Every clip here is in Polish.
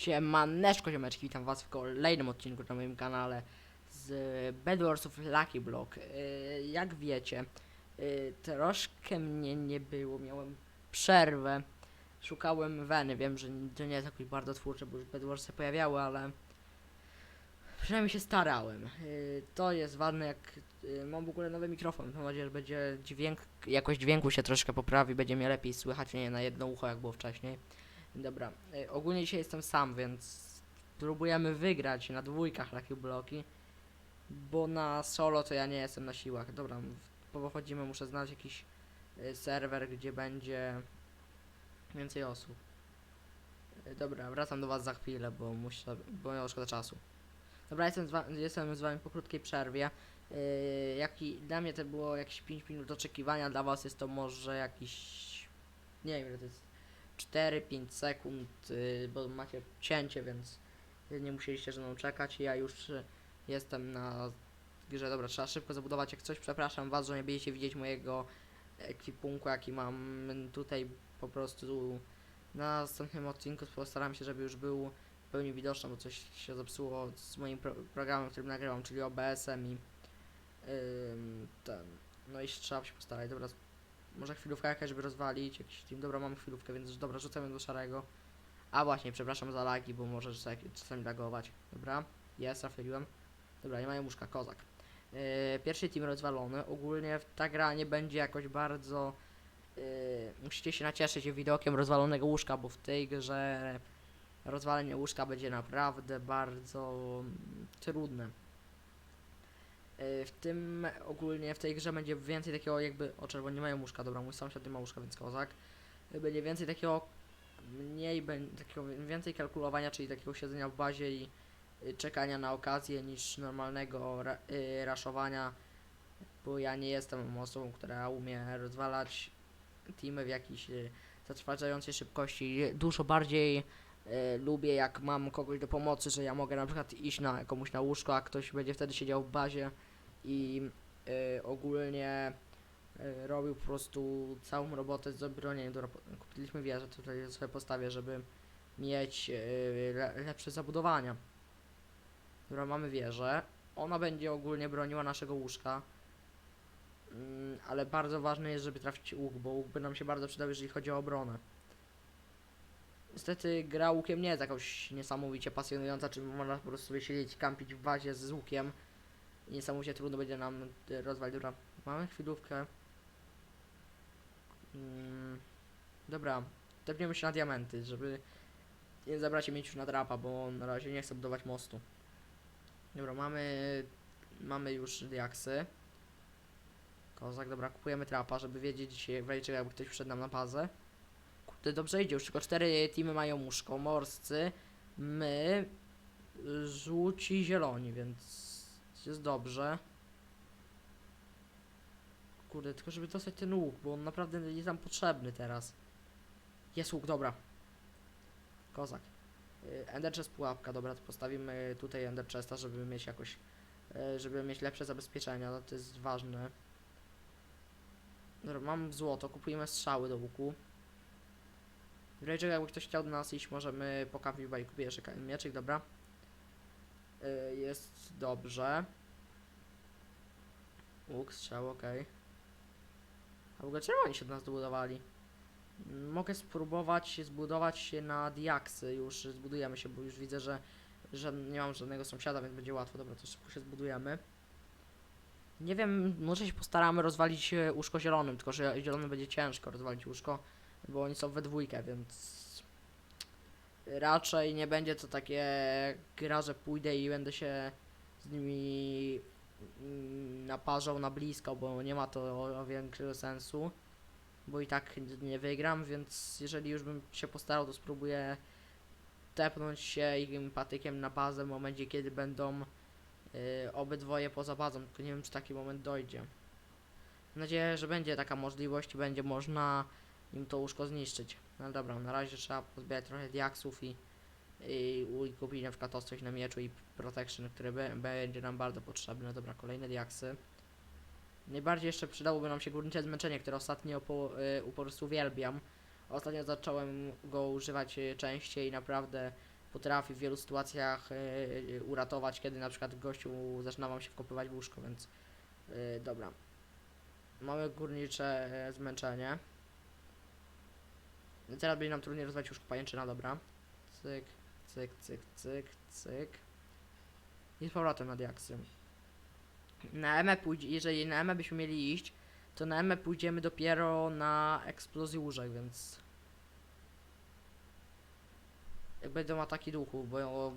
Siemaneczko ziomeczki, witam was w kolejnym odcinku na moim kanale z Bedwarsów Lucky Block. Yy, jak wiecie, yy, troszkę mnie nie było, miałem przerwę, szukałem Weny, wiem, że to nie jest jakoś bardzo twórcze, bo już Bedwarsy pojawiały, ale przynajmniej się starałem. Yy, to jest ważne, jak mam w ogóle nowy mikrofon, mam nadzieję, że będzie dźwięk, jakość dźwięku się troszkę poprawi, będzie mnie lepiej słychać, nie na jedno ucho, jak było wcześniej. Dobra, y, ogólnie dzisiaj jestem sam, więc próbujemy wygrać na dwójkach takie bloki, bo na solo to ja nie jestem na siłach. Dobra, w- pochodzimy, muszę znaleźć jakiś y, serwer, gdzie będzie więcej osób. Y, Dobra, wracam do was za chwilę, bo muszę, bo miało szkoda czasu. Dobra, jestem z, jestem z wami po krótkiej przerwie. Yy, jaki, dla mnie to było jakieś 5 minut oczekiwania, dla was jest to może jakiś, nie wiem to jest, 4-5 sekund, y, bo macie cięcie, więc nie musieliście ze mną czekać. Ja już jestem na grze. Dobra, trzeba szybko zabudować jak coś. Przepraszam was, że nie będziecie widzieć mojego ekwipunku, jaki mam tutaj po prostu na następnym odcinku postaram się, żeby już był w pełni widoczny, bo coś się zepsuło z moim pro programem, którym nagrywam, czyli OBS-em i ym, ten. No i trzeba się postarać. Dobra, może chwilówka jakaś, żeby rozwalić jakiś team. Dobra, mam chwilówkę, więc dobra, rzucamy do szarego. A właśnie, przepraszam za lagi, bo może czasami lagować. Dobra, jest, trafiłem. Dobra, nie mają łóżka, kozak. Yy, pierwszy team rozwalony. Ogólnie ta gra nie będzie jakoś bardzo... Yy, musicie się nacieszyć widokiem rozwalonego łóżka, bo w tej grze rozwalenie łóżka będzie naprawdę bardzo mm, trudne. Yy, W tym ogólnie w tej grze będzie więcej takiego jakby o czerwoni nie mają łóżka, dobra, mój sąsiad nie ma łóżka, więc kozak. Yy, Będzie więcej takiego mniej takiego więcej kalkulowania, czyli takiego siedzenia w bazie i y, czekania na okazję niż normalnego ra, y, raszowania, bo ja nie jestem osobą, która umie rozwalać teamy w jakiejś y, zatrważającej szybkości. Dużo bardziej y, lubię jak mam kogoś do pomocy, że ja mogę na przykład iść na komuś na łóżko, a ktoś będzie wtedy siedział w bazie i y, ogólnie y, robił po prostu całą robotę z obronieniem. Kupiliśmy wieżę, tutaj sobie postawię, żeby mieć y, le, lepsze zabudowania. Dobra, mamy wieżę. Ona będzie ogólnie broniła naszego łóżka. Mm, ale bardzo ważne jest, żeby trafić łuk, bo łuk by nam się bardzo przydał, jeżeli chodzi o obronę. Niestety gra łukiem nie jest jakoś niesamowicie pasjonująca, czy można po prostu sobie siedzieć, kampić w bazie z łukiem. Niesamowicie trudno będzie nam y, rozwalić. Dobra, mamy chwilówkę. Mm, dobra, tepniemy się na diamenty, żeby nie zabrać się mieć już na drapa, bo na razie nie chcę budować mostu. Dobra, mamy mamy już diaksy. Kozak, dobra, kupujemy trapa, żeby wiedzieć w razie jakby ktoś przyszedł nam na bazę. Kurde, dobrze idzie, już tylko cztery teamy mają łóżko. Morscy, my, żółci, zieloni, więc jest dobrze. Kurde, tylko żeby dostać ten łuk, bo on naprawdę jest nam potrzebny teraz. Jest łuk, dobra. Kozak. Y, Ender chest pułapka, dobra, to postawimy tutaj Ender chesta, żeby mieć jakoś, y, żeby mieć lepsze zabezpieczenia, no to jest ważne. Dobra, mam złoto, kupujemy strzały do łuku. W czego jakby ktoś chciał do nas iść, możemy pokapić, bo i kupię jeszcze mieczyk, dobra. Y, Jest dobrze. Łuk, strzał, okej. A w ogóle czemu oni się do nas dobudowali? Mogę spróbować zbudować się na diaksy, już zbudujemy się, bo już widzę, że, że nie mam żadnego sąsiada, więc będzie łatwo. Dobra, to szybko się zbudujemy. Nie wiem, może się postaramy rozwalić e, łóżko zielonym, tylko że zielonym będzie ciężko rozwalić łóżko, bo oni są we dwójkę, więc raczej nie będzie to takie gra, że pójdę i będę się z nimi mm, naparzał na blisko, bo nie ma to większego sensu, bo i tak nie wygram, więc jeżeli już bym się postarał, to spróbuję tepnąć się im patykiem na bazę w momencie, kiedy będą y, obydwoje poza bazą, tylko nie wiem, czy taki moment dojdzie. Mam nadzieję, że będzie taka możliwość będzie można im to łóżko zniszczyć. No dobra, na razie trzeba pozbierać trochę diaksów i, i, i kupić na przykład ostrość na mieczu i protection, który be, będzie nam bardzo potrzebny. Dobra, kolejne diaksy. Najbardziej jeszcze przydałoby nam się górnicze zmęczenie, które ostatnio po, y, po prostu uwielbiam. Ostatnio zacząłem go używać y, częściej i naprawdę potrafi w wielu sytuacjach e, uratować, kiedy na przykład gościu zaczyna wam się wkopywać w łóżko, więc e, dobra. Mamy górnicze e, zmęczenie. Teraz będzie nam trudniej rozwać łóżko pajęczyna, dobra. Cyk, cyk, cyk, cyk, cyk. I z powrotem na diaksy. Na EME pójdzie, jeżeli na EME byśmy mieli iść, to na EME pójdziemy dopiero na eksplozję łóżek, więc... Jak będą ataki duchów, bo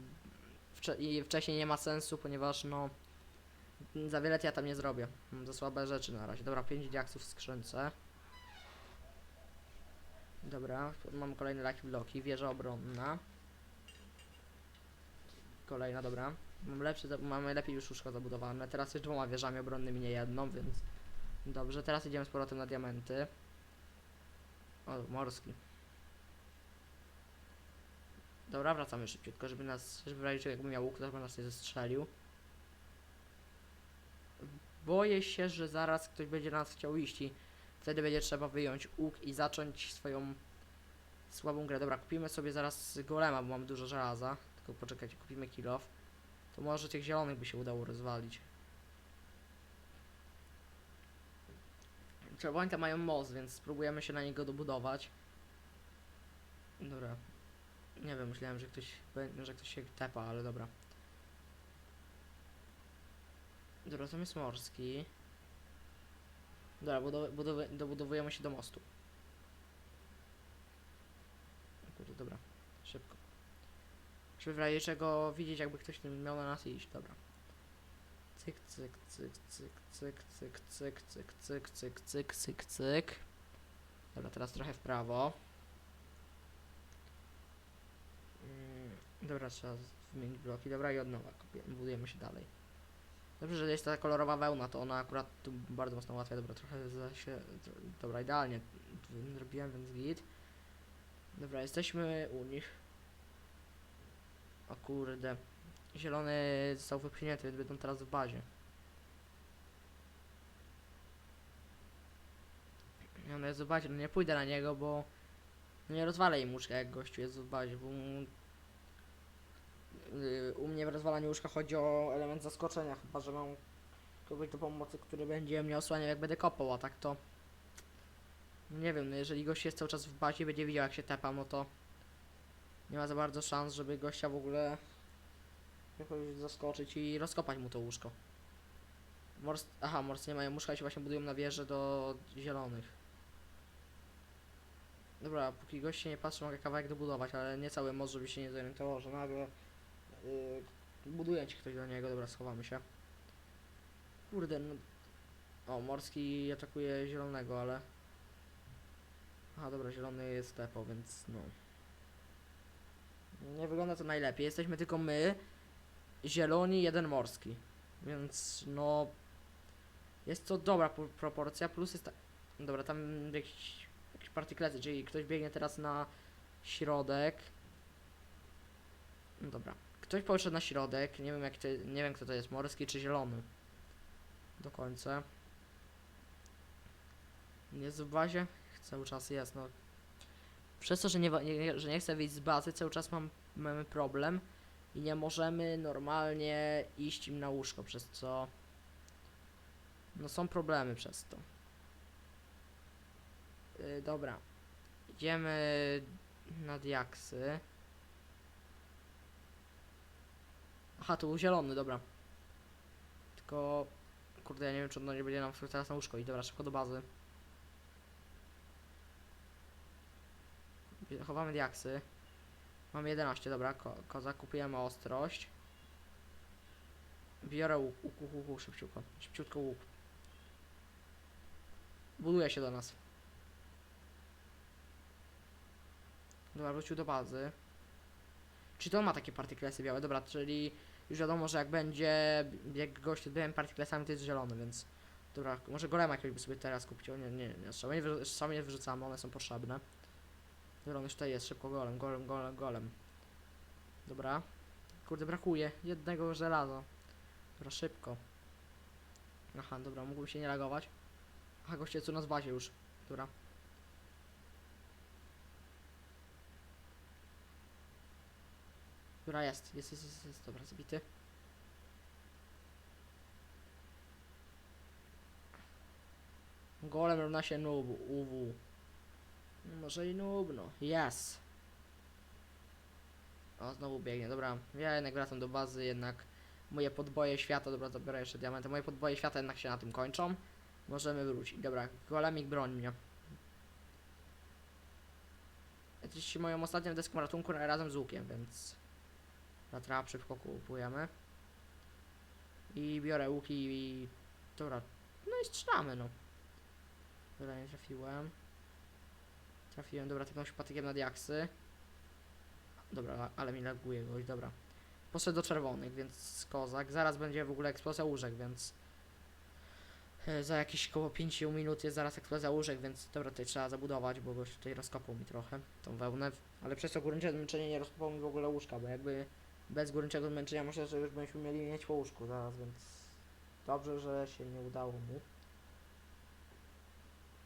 wcze wcześniej nie ma sensu, ponieważ no... Za wiele ja tam nie zrobię. Mam za słabe rzeczy na razie. Dobra, 5 diaksów w skrzynce. Dobra, mam kolejne lucky bloki, wieża obronna. Kolejna, dobra. Mam lepszy, za- mamy lepiej już łóżko zabudowane. Teraz już dwoma wieżami obronnymi, nie jedną, więc... Dobrze, teraz idziemy z powrotem na diamenty. O, morski. Dobra, wracamy szybciutko, żeby nas, żeby czego jakby miał łuk, to by nas nie zestrzelił. Boję się, że zaraz ktoś będzie na nas chciał iść i wtedy będzie trzeba wyjąć łuk i zacząć swoją słabą grę. Dobra, kupimy sobie zaraz golema, bo mamy dużo żelaza. Tylko poczekajcie, kupimy kill off. To może tych zielonych by się udało rozwalić. Czerwoni tam mają most, więc spróbujemy się na niego dobudować. Dobra. Nie wiem, myślałem, że ktoś, że ktoś się tepa, ale dobra. Dobra, tam jest morski. Dobra, budow budow dobudowujemy się do mostu. Kurde, dobra, szybko. Żeby w razie czego widzieć, jakby ktoś miał na nas iść, dobra. Cyk, cyk, cyk, cyk, cyk, cyk, cyk, cyk, cyk, cyk, cyk, cyk, cyk. Dobra, teraz trochę w prawo. Mm, Dobra, trzeba wymienić bloki. Dobra, i od nowa budujemy się dalej. Dobrze, że jest ta kolorowa wełna, to ona akurat tu bardzo mocno ułatwia. Dobra, trochę za się... Dobra, idealnie zrobiłem, więc git. Dobra, jesteśmy u nich. O kurde. Zielony został wypchnięty, więc będą teraz w bazie. Nie, no jest w bazie, no nie pójdę na niego, bo no nie rozwalę im łóżka jak gościu jest w bazie, bo yy, u mnie w rozwalaniu łóżka chodzi o element zaskoczenia, chyba że mam kogoś do pomocy, który będzie mnie osłaniał jak będę kopał, a tak to nie wiem, no jeżeli gość jest cały czas w bazie i będzie widział jak się tepam, no to nie ma za bardzo szans, żeby gościa w ogóle jakoś zaskoczyć i rozkopać mu to łóżko. Mors Aha, morscy nie mają łóżka i się właśnie budują na wieżę do zielonych. Dobra, póki gość się nie patrzy, mogę kawałek dobudować, ale nie cały most, żeby się nie zorientował, że nagle yy, buduje ci ktoś do niego. Dobra, schowamy się. Kurde, no... O, morski atakuje zielonego, ale... Aha, dobra, zielony jest tepo, więc no... Nie wygląda to najlepiej. Jesteśmy tylko my, zieloni, jeden morski. Więc no. Jest to dobra po- proporcja, plus jest ta... Dobra, tam jakiś, jakiś partyklezy, czyli ktoś biegnie teraz na środek. No dobra. Ktoś poszedł na środek, nie wiem jak nie wiem kto to jest, morski czy zielony. Do końca. Jest w bazie? Cały czas jest, no. Przez to, że nie, nie, że nie chcę wyjść z bazy, cały czas mam, mamy problem i nie możemy normalnie iść im na łóżko, przez co no są problemy przez to. Yy, dobra. Idziemy na diaksy. Aha, tu był zielony, dobra. Tylko kurde, ja nie wiem czy on nie będzie nam teraz na łóżko i dobra, szybko do bazy. Chowamy diaksy. Mam 11, dobra, ko koza, kupujemy ostrość. Biorę łuk, łuk, łuk, łuk, szybciutko, szybciutko łuk. Buduje się do nas. Dobra, wrócił do bazy. Czy to ma takie partyklesy białe? Dobra, czyli już wiadomo, że jak będzie, jak gość z białymi partyklesami, to jest zielony, więc... Dobra, może golema jakiegoś by sobie teraz kupić, nie, nie, nie, wyrzu- strzały nie wyrzucamy, one są potrzebne. Dobra, już tutaj jest, szybko golem, golem, golem, golem. Dobra. Kurde, brakuje jednego żelaza. Dobra, szybko. Aha, dobra, mógłbym się nie reagować. Aha, goście co nas w bazie już. Dobra. Dobra, jest, jest, jest, jest, jest. dobra, zabity. Golem równa się noob, UW. Może i noob, no. Yes. O, znowu biegnie, dobra. Ja jednak wracam do bazy, jednak moje podboje świata, dobra, zabiorę jeszcze diamenty. Moje podboje świata jednak się na tym kończą. Możemy wrócić. Dobra, golemik broń mnie. Jesteście moją ostatnią deską ratunku razem z łukiem, więc... Na szybko kupujemy. I biorę łuki i... Dobra. No i strzelamy, no. Dobra, nie trafiłem. Trafiłem, dobra, tym patykiem na diaksy. Dobra, ale mi laguje goś, dobra. Poszedł do czerwonych, więc kozak. Zaraz będzie w ogóle eksplozja łóżek, więc... e, Za jakieś koło 5 minut jest zaraz eksplozja łóżek, więc dobra, tutaj trzeba zabudować, bo goś tutaj rozkopał mi trochę tą wełnę. Ale przez to górnicze zmęczenie nie rozkopał mi w ogóle łóżka, bo jakby bez górniczego zmęczenia myślę, że już byśmy mieli mieć po łóżku zaraz, więc dobrze, że się nie udało mu.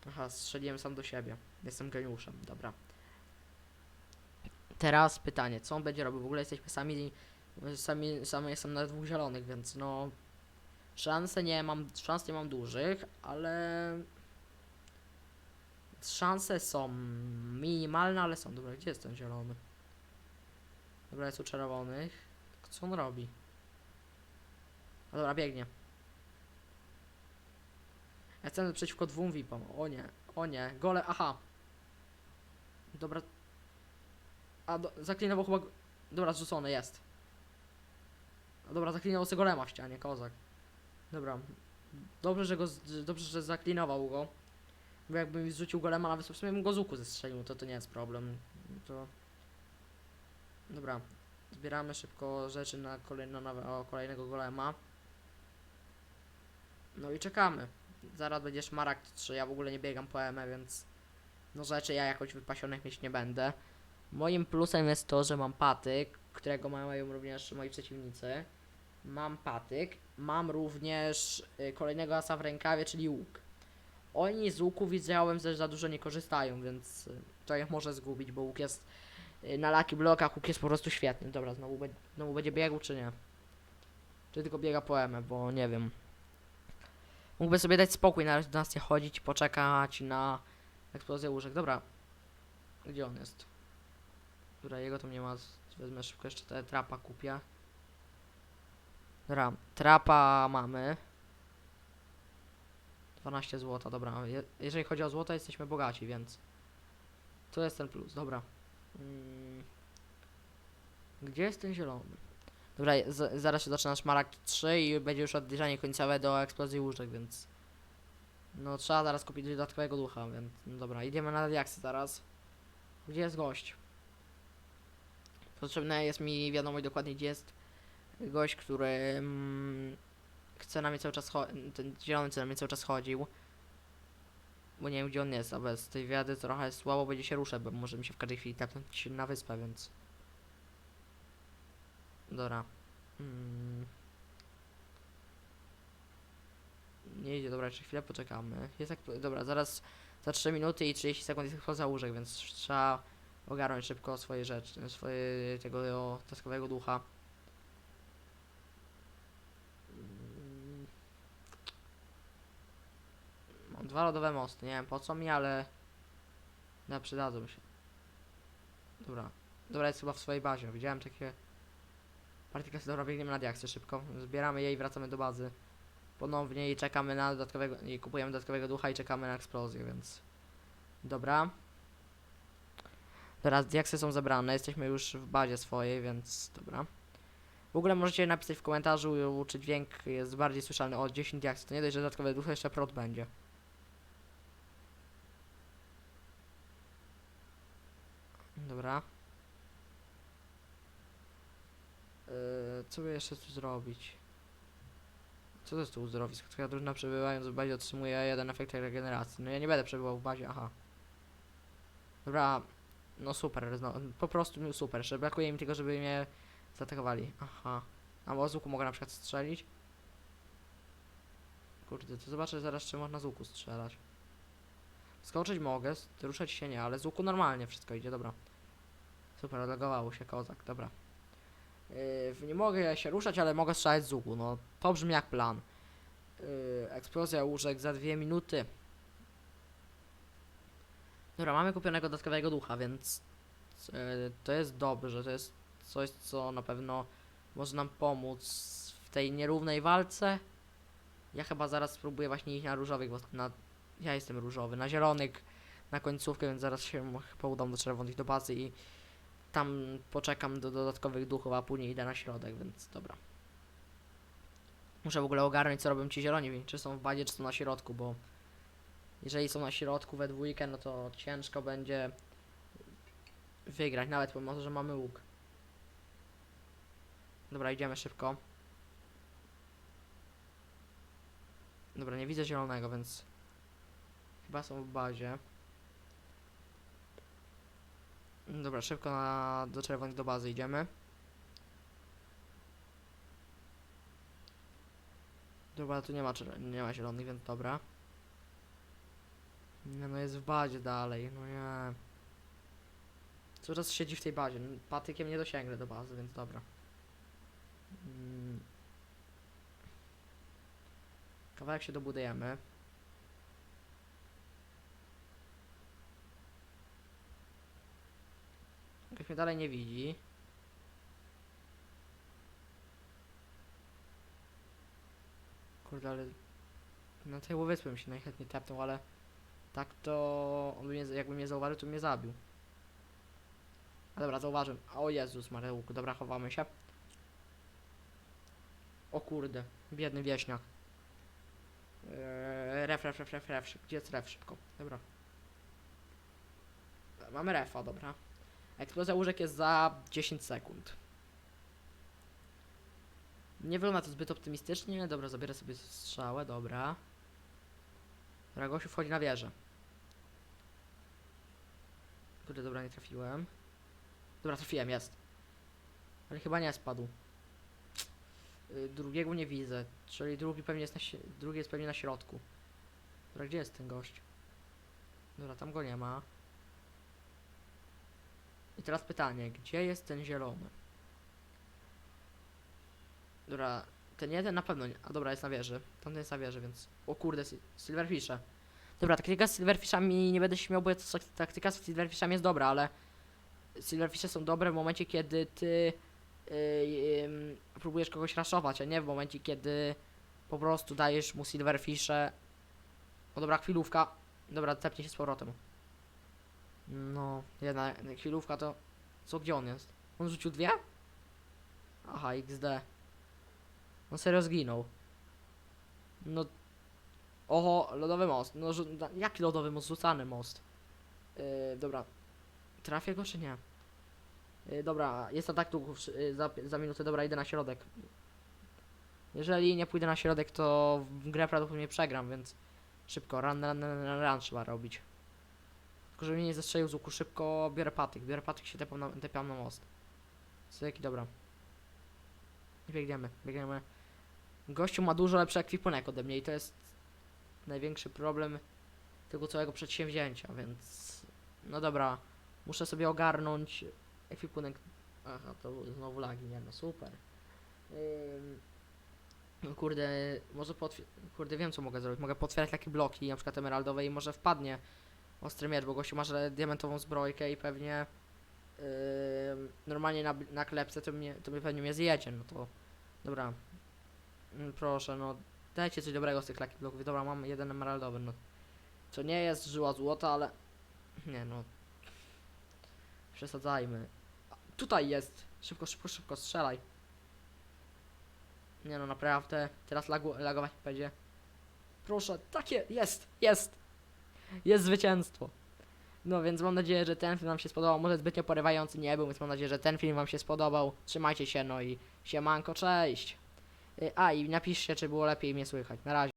Aha, strzeliłem sam do siebie. Jestem geniuszem, dobra. Teraz pytanie, co on będzie robił? W ogóle jesteśmy sami, sami, sami jestem na dwóch zielonych, więc no... Szanse nie mam, szans nie mam dużych, ale... Szanse są minimalne, ale są. Dobra, gdzie jest ten zielony? Dobra, jest u czerwonych. Co on robi? A dobra, biegnie. Ja chcę przeciwko dwóm VIPom. O nie, o nie. Gole, aha. Dobra. A, do, zaklinował chyba... Dobra, zrzucony jest. A dobra, zaklinował sobie golema w ścianie, kozak. Dobra. Dobrze, że go... Dobrze, że zaklinował go. Bo jakby mi zrzucił golema, nawet w sumie bym go z łuku zestrzelił, to to nie jest problem. To... Dobra. Zbieramy szybko rzeczy na kolejno, nowe, o, kolejnego golema. No i czekamy. Zaraz będzie szmaragd 3, ja w ogóle nie biegam po EME, więc no rzeczy ja jakoś wypasionych mieć nie będę. Moim plusem jest to, że mam patyk, którego mają również moi przeciwnicy. Mam patyk, mam również y, kolejnego asa w rękawie, czyli łuk. Oni z łuku widziałem, że za dużo nie korzystają, więc y, to ich może zgubić, bo łuk jest na laki blokach, łuk jest po prostu świetny. Dobra, znowu, be znowu będzie biegł, czy nie? Czy tylko biega po EME, bo nie wiem. Mógłby sobie dać spokój, na razie do nas nie chodzić, poczekać na eksplozję łóżek. Dobra. Gdzie on jest? Dobra, jego tam nie ma. Wezmę szybko jeszcze te trapa kupię. Dobra, trapa mamy. 12 złota, dobra. Je jeżeli chodzi o złoto, jesteśmy bogaci, więc to jest ten plus, dobra. Mm. Gdzie jest ten zielony? Dobra, zaraz się zaczyna szmaragd 3 i będzie już odliczanie końcowe do eksplozji łóżek, więc... No trzeba zaraz kupić dodatkowego ducha, więc... No dobra, idziemy na diaksy zaraz. Gdzie jest gość? Potrzebne jest mi wiadomość dokładnie, gdzie jest gość, który... Mm, chce na mnie cały czas ten zielony chce na mnie cały czas chodził. Bo nie wiem gdzie on jest, a bez tej wiady trochę słabo będzie się ruszać, bo może mi się w każdej chwili tapnąć na wyspę, więc... Dobra. Mm. Nie idzie, dobra, jeszcze chwilę poczekamy. Jest jak, dobra, zaraz za 3 minuty i 30 sekund jest eksplozja łóżek, więc trzeba ogarnąć szybko swoje rzeczy, swoje tego taskowego ducha. Mam dwa lodowe mosty, nie wiem po co mi, ale no, przydadzą się. Dobra, dobra jest chyba w swojej bazie, widziałem takie Partyka dobra, biegniemy na diaksy szybko. Zbieramy je i wracamy do bazy. Ponownie i czekamy na dodatkowego. i kupujemy dodatkowego ducha i czekamy na eksplozję, więc. Dobra. Teraz diaksy są zebrane, jesteśmy już w bazie swojej, więc dobra. W ogóle możecie napisać w komentarzu, czy dźwięk jest bardziej słyszalny o 10 diaksów. To nie dość, że dodatkowe duchy, jeszcze prot będzie. Dobra. Yy, co by jeszcze tu zrobić? Co to jest tu uzdrowisko? Twoja drużyna przebywając w bazie otrzymuje jeden efekt regeneracji. No ja nie będę przebywał w bazie, aha. Dobra, no super, no, po prostu super. Jeszcze brakuje mi tego, żeby mnie zaatakowali. Aha. A z łuku mogę na przykład strzelić? Kurde, to zobaczę zaraz, czy można z łuku strzelać. Skoczyć mogę, ruszać się nie, ale z łuku normalnie wszystko idzie, dobra. Super, odlegowało się kozak, dobra. Yy, nie mogę się ruszać, ale mogę strzelać z łuku. No, to brzmi jak plan. Yy, eksplozja łóżek za dwie minuty. Dobra, mamy kupionego dodatkowego ducha, więc yy, to jest dobrze. To jest coś, co na pewno może nam pomóc w tej nierównej walce. Ja chyba zaraz spróbuję właśnie iść na różowych, bo na... ja jestem różowy, na zielonych na końcówkę, więc zaraz się chyba udam do czerwonych do bazy i tam poczekam do dodatkowych duchów, a później idę na środek, więc dobra. Muszę w ogóle ogarnąć, co robią ci zieloni, czy są w bazie, czy są na środku, bo jeżeli są na środku we dwójkę, no to ciężko będzie wygrać, nawet pomimo, że mamy łuk. Dobra, idziemy szybko. Dobra, nie widzę zielonego, więc chyba są w bazie. Dobra, szybko na, do czerwonych do bazy idziemy. Dobra, tu nie ma, nie ma zielonych, więc dobra. Nie no, jest w bazie dalej, no nie. Czas siedzi w tej bazie, patykiem nie dosięgnę do bazy, więc dobra. Mm. Kawałek się dobudujemy. Ktoś mnie dalej nie widzi. Kurde, ale na tej bym się najchętniej tepnął, ale tak to on by mnie, jakby mnie zauważył, to mnie zabił. A dobra, zauważyłem. O Jezus Mareuku, dobra, chowamy się. O kurde, biedny wieśniak. Eee, ref, ref, ref, ref, ref, gdzie jest ref, szybko, dobra. Mamy refa, dobra. Eksplozja łóżek jest za 10 sekund. Nie wygląda to zbyt optymistycznie. Dobra, zabierę sobie strzałę, dobra. Gościu wchodzi na wieżę. Kurde, dobra, nie trafiłem. Dobra, trafiłem, jest. Ale chyba nie spadł. Y, Drugiego nie widzę, czyli drugi pewnie jest na, drugi jest pewnie na środku. Dobra, gdzie jest ten gość? Dobra, tam go nie ma. Teraz pytanie, gdzie jest ten zielony? Dobra, ten jeden na pewno nie. A dobra, jest na wieży. Tamten jest na wieży, więc. O kurde, si- Silverfishe. Dobra, taktyka z Silverfishami nie będę się śmiał, bo taktyka z Silverfishami jest dobra, ale Silverfishe są dobre w momencie, kiedy ty yy, ym, próbujesz kogoś raszować, a nie w momencie, kiedy po prostu dajesz mu Silverfishe. O dobra, chwilówka. Dobra, tepnie się z powrotem. No, jedna chwilówka to... Co, gdzie on jest? On rzucił dwie? Aha, XD. On serio zginął. No... Oho, lodowy most. No, jaki lodowy most? Rzucany most. Yy, dobra. Trafię go czy nie? Yy, dobra, jest atak tu yy, za, za minutę. Dobra, idę na środek. Jeżeli nie pójdę na środek, to grę prawdopodobnie przegram, więc szybko, run, run, run, run trzeba robić. Tylko żeby mnie nie zestrzelił z łuku szybko, biorę patyk. Biorę patyk się tepiam na, tepiam na most. Dobra. I biegniemy, biegniemy. Gościu ma dużo lepszy ekwipunek ode mnie i to jest największy problem tego całego przedsięwzięcia, więc... No dobra, muszę sobie ogarnąć ekwipunek... Aha, to znowu lagi, nie no, super. Ym... No kurde, może potwier... Kurde, wiem co mogę zrobić. Mogę potwierać takie bloki, na przykład emeraldowe i może wpadnie ostry miecz, bo gościu ma że diamentową zbrojkę i pewnie yy, normalnie na, na klepce to mnie, to mnie pewnie mnie zjecie, no to dobra. Mm, Proszę, no dajcie coś dobrego z tych laki bloków. Dobra, mam jeden emeraldowy, no. To nie jest żyła złota, ale nie no. Przesadzajmy. A, Tutaj jest. Szybko, szybko, szybko, strzelaj. Nie no, naprawdę. Teraz lagu, lagować będzie. Proszę, takie, jest, jest. Jest zwycięstwo. No więc mam nadzieję, że ten film Wam się spodobał. Może zbytnio porywający nie był, więc mam nadzieję, że ten film Wam się spodobał. Trzymajcie się, no i siemanko, cześć. Y, A i napiszcie, czy było lepiej mnie słychać. Na razie.